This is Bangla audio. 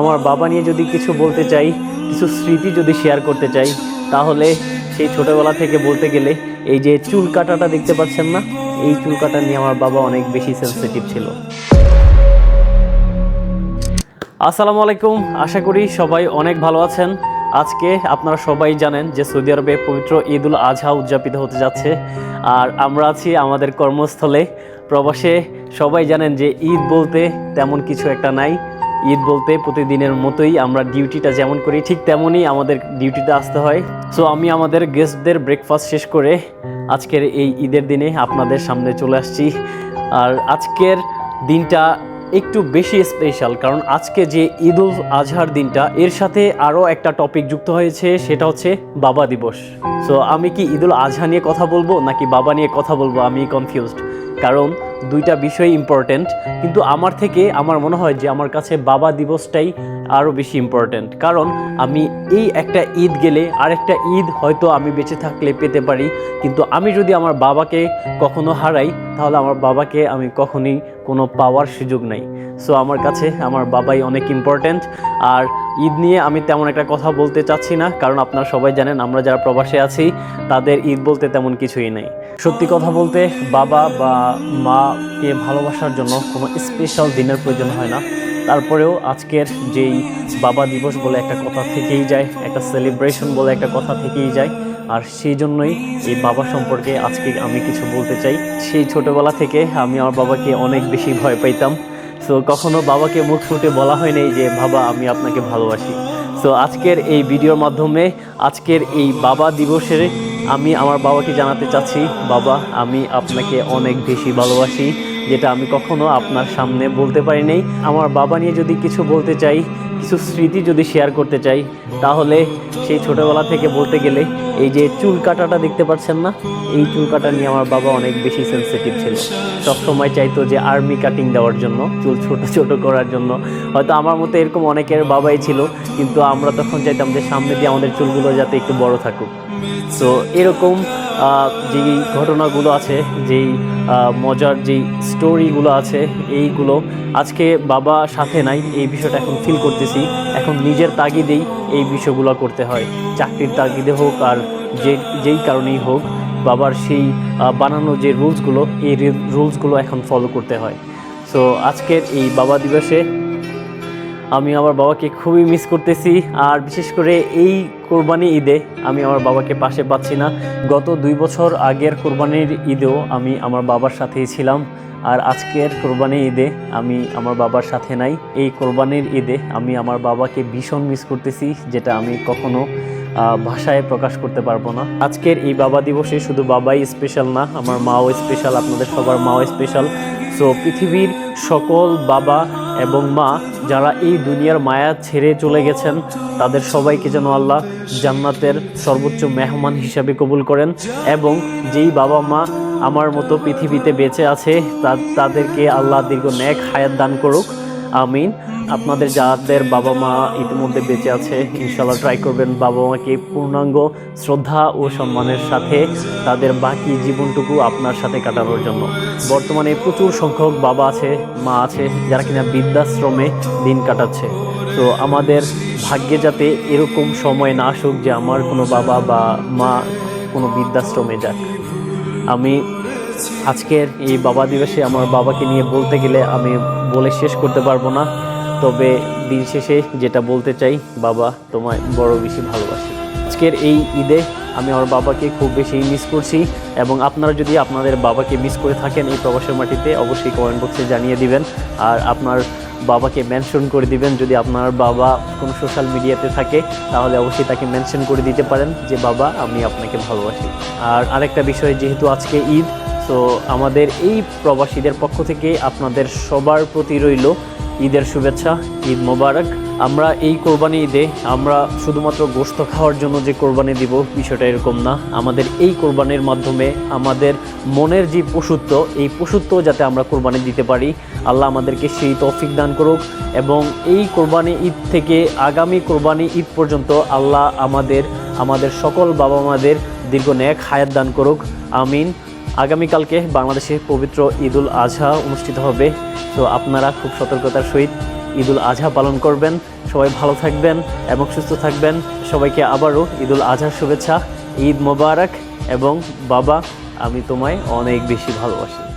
আমার বাবা নিয়ে যদি কিছু বলতে চাই, কিছু স্মৃতি যদি শেয়ার করতে চাই, তাহলে সেই ছোটবেলা থেকে বলতে গেলে এই যে চুল কাটাটা দেখতে পাচ্ছেন না, এই চুল কাটা নিয়ে আমার বাবা অনেক বেশি সেন্সিটিভ ছিল। আসসালামু আলাইকুম, আশা করি সবাই অনেক ভালো আছেন। আজকে আপনারা সবাই জানেন যে সৌদি আরবে পবিত্র ঈদুল আজহা উদযাপিত হতে যাচ্ছে। আর আমরা আছি আমাদের কর্মস্থলে। প্রবাসে সবাই জানেন যে ঈদ বলতে তেমন কিছু একটা নাই। ঈদ বলতে প্রতিদিনের মতোই আমরা ডিউটিটা যেমন করি, ঠিক তেমনই আমাদের ডিউটিতে আসতে হয়। সো আমি আমাদের গেস্টদের ব্রেকফাস্ট শেষ করে আজকের এই ঈদের দিনে আপনাদের সামনে চলে আসছি। আর আজকের দিনটা একটু বেশি স্পেশাল কারণ আজকে যে ঈদ উল আজহার দিনটা, এর সাথে আরও একটা টপিক যুক্ত হয়েছে, সেটা হচ্ছে বাবা দিবস। সো আমি কি ঈদ উল আজহা নিয়ে কথা বলব, নাকি বাবা নিয়ে কথা বলব? আমি কনফিউজড কারণ দুইটা বিষয় ইম্পর্টেন্ট কিন্তু আমার থেকে আমার মনে হয় যে আমার কাছে বাবা দিবসটাই আরও বেশি ইম্পর্ট্যান্ট কারণ আমি এই একটা ঈদ গেলে আরেকটা ঈদ হয়তো আমি বেঁচে থাকলে পেতে পারি, কিন্তু আমি যদি আমার বাবাকে কখনো হারাই, তাহলে আমার বাবাকে আমি কখনোই কোনো পাওয়ার সুযোগ নাই। সো আমার কাছে আমার বাবাই অনেক ইম্পর্ট্যান্ট আর ঈদ নিয়ে আমি তেমন একটা কথা বলতে চাচ্ছি না, কারণ আপনারা সবাই জানেন, আমরা যারা প্রবাসে আছি, তাদের ঈদ বলতে তেমন কিছুই নেই। সত্যি কথা বলতে, বাবা বা মাকে ভালোবাসার জন্য কোনো স্পেশাল দিনের প্রয়োজন হয় না। তারপরেও আজকের যেই বাবা দিবস বলে একটা কথা থেকেই যায়, একটা সেলিব্রেশন বলে একটা কথা থেকেই যায়, আর সেই জন্যই এই বাবা সম্পর্কে আজকে আমি কিছু বলতে চাই। সেই ছোটোবেলা থেকে আমি আমার বাবাকে অনেক বেশি ভয় পাইতাম। সো কখনো বাবাকে মুখ ফুটে বলা হয়নি যে, বাবা, আমি আপনাকে ভালোবাসি। সো আজকের এই ভিডিওর মাধ্যমে আজকের এই বাবা দিবসের আমি আমার বাবাকে জানাতে চাচ্ছি, বাবা, আমি আপনাকে অনেক বেশি ভালোবাসি। যেটা আমি কখনো আপনার সামনে বলতে পারি নাই। আমার বাবা নিয়ে যদি কিছু বলতে চাই, কিছু স্মৃতি যদি শেয়ার করতে চাই, তাহলে সেই ছোটোবেলা থেকে বলতে গেলে এই যে চুল কাটাটা দেখতে পাচ্ছেন না, এই চুল কাটা নিয়ে আমার বাবা অনেক বেশি সেন্সিটিভ ছিল। সবসময় চাইতো যে আর্মি কাটিং দেওয়ার জন্য, চুল ছোট ছোট করার জন্য। হয়তো আমার মতো এরকম অনেকের বাবাই ছিল, কিন্তু আমরা তখন চাইতাম যে সামনে দিয়ে আমাদের চুলগুলো যাতে একটু বড় থাকুক। তো এরকম যেই ঘটনাগুলো আছে, যেই মজার যেই স্টোরিগুলো আছে, এইগুলো আজকে বাবা সাথে নাই, এই বিষয়টা এখন ফিল করতেছি। এখন নিজের তাগিদেই এই বিষয়গুলো করতে হয়। চাকরির তাগিদে হোক আর যে, যেই কারণেই হোক, বাবার সেই বানানো যে রুলসগুলো এই রুলসগুলো এখন ফলো করতে হয়। সো আজকের এই বাবা দিবসে আমি আমার বাবাকে খুবই মিস করতেছি। আর বিশেষ করে এই কোরবানি ঈদে আমি আমার বাবাকে পাশে পাচ্ছি না। গত দুই বছর আগের কোরবানির ঈদেও আমি আমার বাবার সাথেই ছিলাম। আর আজকের কোরবানি ঈদে আমি আমার বাবার সাথে নাই। এই কোরবানির ঈদে আমি আমার বাবাকে ভীষণ মিস করতেছি, যেটা আমি কখনো ভাষায় প্রকাশ করতে পারব না। আজকের এই বাবা দিবসে শুধু বাবাই স্পেশাল না, আমার মাও স্পেশাল আপনাদের সবার মাও স্পেশাল সো পৃথিবীর সকল বাবা এবং মা, যারা এই দুনিয়ার মায়া ছেড়ে চলে গেছেন, তাদের সবাইকে যেন আল্লাহ জান্নাতের সর্বোচ্চ মেহমান হিসাবে কবুল করেন এবং যেই বাবা মা আমার মতো পৃথিবীতে বেঁচে আছে তাদেরকে আল্লাহ দীর্ঘ ন্যাক হায়াত দান করুক। আমিন। আপনাদের যাদের বাবা মা ইতিমধ্যে বেঁচে আছে ইনশাল্লাহ ট্রাই করবেন বাবা মাকে পূর্ণাঙ্গ শ্রদ্ধা ও সম্মানের সাথে তাদের বাকি জীবনটুকু আপনার সাথে কাটানোর জন্য। বর্তমানে প্রচুর সংখ্যক বাবা আছে, মা আছে, যারা কিনা বৃদ্ধাশ্রমে দিন কাটাচ্ছে। তো আমাদের ভাগ্যে যাতে এরকম সময় না আসুক যে আমার কোনো বাবা বা মা কোনো বৃদ্ধাশ্রমে যাক। আমি আজকের এই বাবা দিবসে আমার বাবাকে নিয়ে বলতে গেলে আমি বলে শেষ করতে পারব না। তবে দিন শেষে যেটা বলতে চাই, বাবা তোমায় বড় বেশি ভালোবাসি। আজকের এই ঈদে আমি আমার বাবাকে খুব বেশি মিস করছি এবং আপনারা যদি আপনাদের বাবাকে মিস করে থাকেন এই প্রবাসের মাটিতে, অবশ্যই কমেন্ট বক্সে জানিয়ে দিবেন। আর আপনার বাবাকে মেনশন করে দিবেন। যদি আপনার বাবা কোনো সোশ্যাল মিডিয়াতে থাকে, তাহলে অবশ্যই তাকে মেনশন করে দিতে পারেন যে, বাবা, আমি আপনাকে ভালোবাসি। আর আরেকটা বিষয়, যেহেতু আজকে ঈদ তো আমাদের এই প্রবাসীদের পক্ষ থেকে আপনাদের সবার প্রতি রইল ঈদের শুভেচ্ছা, ঈদ মোবারক। আমরা এই কোরবানি ঈদে, আমরা শুধুমাত্র গোস্ত খাওয়ার জন্য যে কোরবানি দিব বিষয়টা এরকম না। আমাদের এই কোরবানির মাধ্যমে আমাদের মনের যে পশুত্ব, এই পশুত্ব যাতে আমরা কোরবানি দিতে পারি। আল্লাহ আমাদেরকে সেই তৌফিক দান করুক এবং এই কোরবানি ঈদ থেকে আগামী কোরবানি ঈদ পর্যন্ত আল্লাহ আমাদের আমাদের সকল বাবা মাদের দীর্ঘ ন্যাক হায়াত দান করুক। আমিন। আগামীকালকে বাংলাদেশে পবিত্র ঈদুল আজহা অনুষ্ঠিত হবে। তো আপনারা খুব সতর্কতার সহিত ঈদুল আজহা পালন করবেন। সবাই ভালো থাকবেন এবং সুস্থ থাকবেন। সবাইকে আবারও ঈদুল আজহার শুভেচ্ছা, ঈদ মোবারক এবং বাবা, আমি তোমায় অনেক বেশি ভালোবাসি।